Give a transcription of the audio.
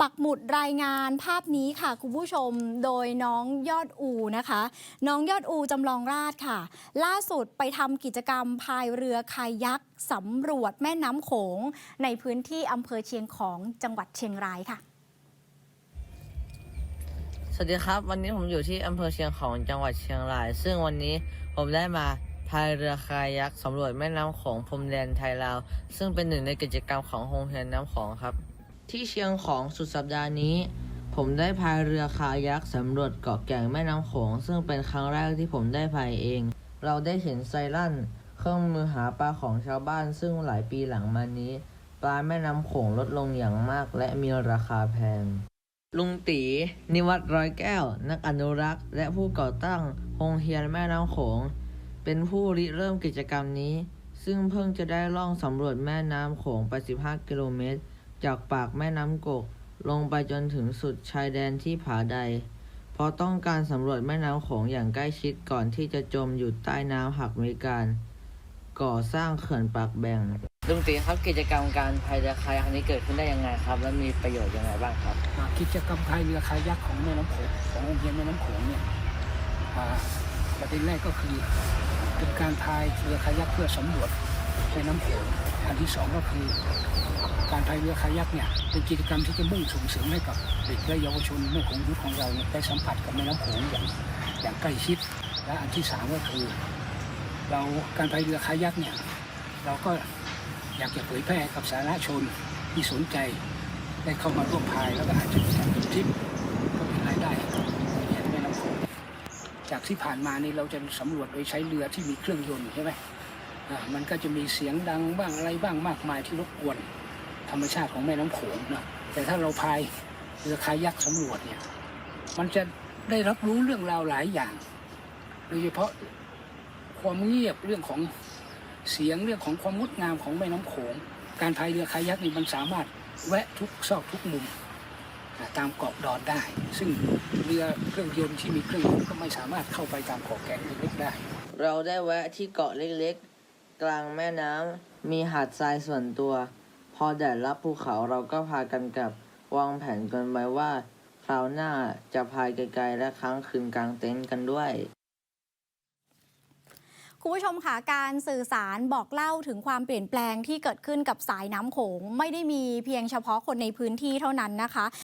ปักหมุดรายงานภาพนี้ค่ะคุณผู้ชมโดยน้องยอดอูนะคะ น้องยอดอูจำลองราชค่ะ ล่าสุดไปทำกิจกรรมพายเรือคายักสำรวจแม่น้ำโขง ในพื้นที่อำเภอเชียงของจังหวัดเชียงรายค่ะ สวัสดีครับ วันนี้ผมอยู่ที่อำเภอเชียงของจังหวัดเชียงราย ซึ่งวันนี้ผมได้มาพายเรือคายักสำรวจแม่น้ำโขงพรมแดนไทยลาว ซึ่งเป็นหนึ่งในกิจกรรมของโรงเรียนน้ำโของครับ ที่เชียงของสุดสัปดาห์นี้ ผมได้พายเรือคายักสำรวจเกาะแก่งแม่น้ำโขงซึ่งเป็นครั้งแรกที่ผมได้พายเอง เราได้เห็นไซรั่น เครื่องมือหาปลาของชาวบ้านซึ่งหลายปีหลังมานี้ ปลาแม่น้ำโขงลดลงอย่างมากและมีราคาแพง ลุงตี นิวัตรร้อยแก้ว นักอนุรักษ์ และผู้ก่อตั้งโรงเรียนแม่น้ำโขง เป็นผู้ริเริ่มกิจกรรมนี้ ซึ่งเพิ่งจะได้ล่องสำรวจแม่น้ำโขงไป 15 กิโลเมตร จากปากแม่น้ำกก ลงไปจนถึงสุดชายแดนที่ผาใด เพราะต้องการสำรวจแม่น้ำโขงอย่างใกล้ชิดก่อนที่จะจมอยู่ใต้น้ำหากมีการ ก่อสร้างเขื่อนปากแบ่งลุงตีครับกิจกรรมการพายเรือคายักนี้เกิดขึ้นได้ยังไงครับ และมีประโยชน์ยังไงบ้างครับอ่ากิจกรรมพายเรือคายักของแม่น้ำโขงของโรงเรียนแม่น้ำโขงเนี่ยอ่าประเด็นแรกก็คือเป็นการพายเรือคายักเพื่อสำรวจ แม่น้ำโขงอันที่สองก็คือ การพายเรือคายักเนี่ยเป็นกิจกรรมที่จะมุ่งส่งเสริมให้กับเด็กและเยาวชนแม่โขงยุทธของเราเนี่ยได้สัมผัสกับแม่น้ำโขงอย่างอย่างใกล้ชิด และอันที่สามก็คือ เราการพายเรือคายักเนี่ยเราก็อยากจะเผยแพร่กับสาธารณชนที่สนใจได้เข้ามาร่วมพายแล้วก็อาจจะมีการเป็นทริปก็เป็นรายได้ในน้ำโขงจากที่ผ่านมานี่เราจะสำรวจโดยใช้เรือที่มีเครื่องยนต์ใช่ไหม มันก็จะมีเสียงดังบ้างอะไรบ้างมากมายที่รบกวนธรรมชาติของแม่น้ำโขงนะแต่ถ้าเราพายเรือคายักสำรวจเนี่ยมันจะได้รับรู้เรื่องราวหลายอย่างโดยเฉพาะความเงียบเรื่องของเสียงเรื่องของความงดงามของแม่น้ำโขง การพายเรือคายักนี่มันสามารถแวะทุกซอกทุกมุมตามเกาะดอนได้ ซึ่งเรือเครื่องยนต์ที่มีเครื่องยนต์ก็ไม่สามารถเข้าไปตามเกาะแก่งเล็กๆได้ เราได้แวะที่เกาะเล็ก กลางแม่น้ำมีหาดทรายส่วนตัว พอแดดรับภูเขาเราก็พากันกลับ วางแผนกันไว้ว่า คราวหน้าจะพายไกลๆและค้างคืนกลางเต็นท์กันด้วยคุณผู้ชมค่ะการสื่อสารบอกเล่าถึงความเปลี่ยนแปลงที่เกิดขึ้นกับสายน้ำโขง ไม่ได้มีเพียงเฉพาะคนในพื้นที่เท่านั้นนะคะ